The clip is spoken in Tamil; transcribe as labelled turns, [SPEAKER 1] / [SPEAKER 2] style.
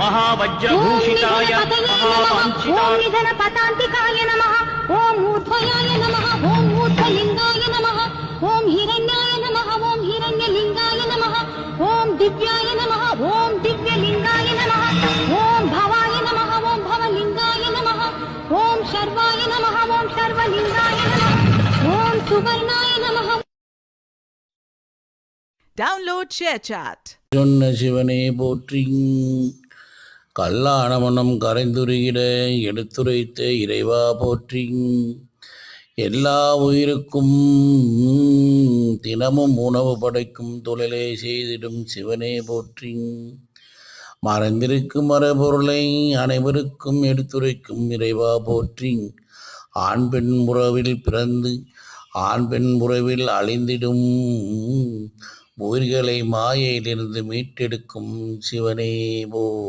[SPEAKER 1] महावज्रभूषिताय महावाञ्छिताय
[SPEAKER 2] निधन पतान्तिकाय नमः ॐ मूर्धयाय नमः ॐ मूर्धलिङ्गाय नमः ॐ हिरण्याय नमः ॐ हिरण्यलिङ्गाय नमः ॐ दिव्याय नमः ॐ दिव्यलिङ्गाय नमः ॐ भवाय नमः ॐ भवलिङ्गाय नमः ॐ शर्वाय नमः ॐ सर्वलिङ्गाय नमः ॐ सुवर्णाय नमः
[SPEAKER 3] டவுன்லோட் ஷேர் சாட்
[SPEAKER 4] சொன்ன சிவனே போற்றி கல்லாணமனம் கரைந்துருகிட எடுத்துரைத்த இறைவா போற்றி. எல்லா உயிருக்கும் தினமும் உணவு படைக்கும் தொழிலை செய்திடும் சிவனே போற்றி. மறைந்திருக்கும் மரபொருளை அனைவருக்கும் எடுத்துரைக்கும் இறைவா போற்றி. ஆண் பெண் உறவில் பிறந்து ஆண் பெண் உறவில் அழிந்திடும் உயிர்களை மாயையிலிருந்து மீட்டெடுக்கும் சிவனே போ